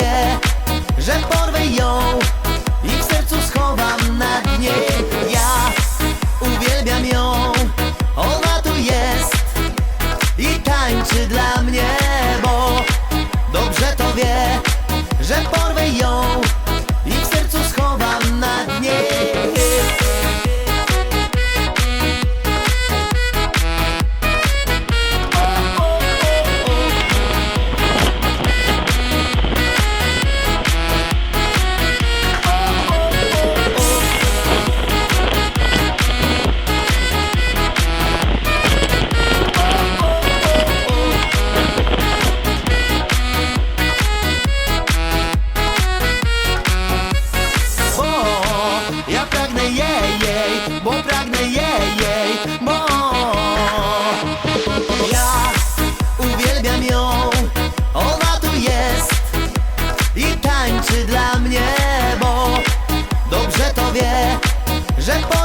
wie, że porwę ją i w sercu schowam na dnie. Ja uwielbiam ją, ona tu jest i tańczy dla mnie, ja pragnę jej, jej, bo pragnę jej, jej, bo. Ja uwielbiam ją, ona tu jest i tańczy dla mnie, bo dobrze to wie, że porwę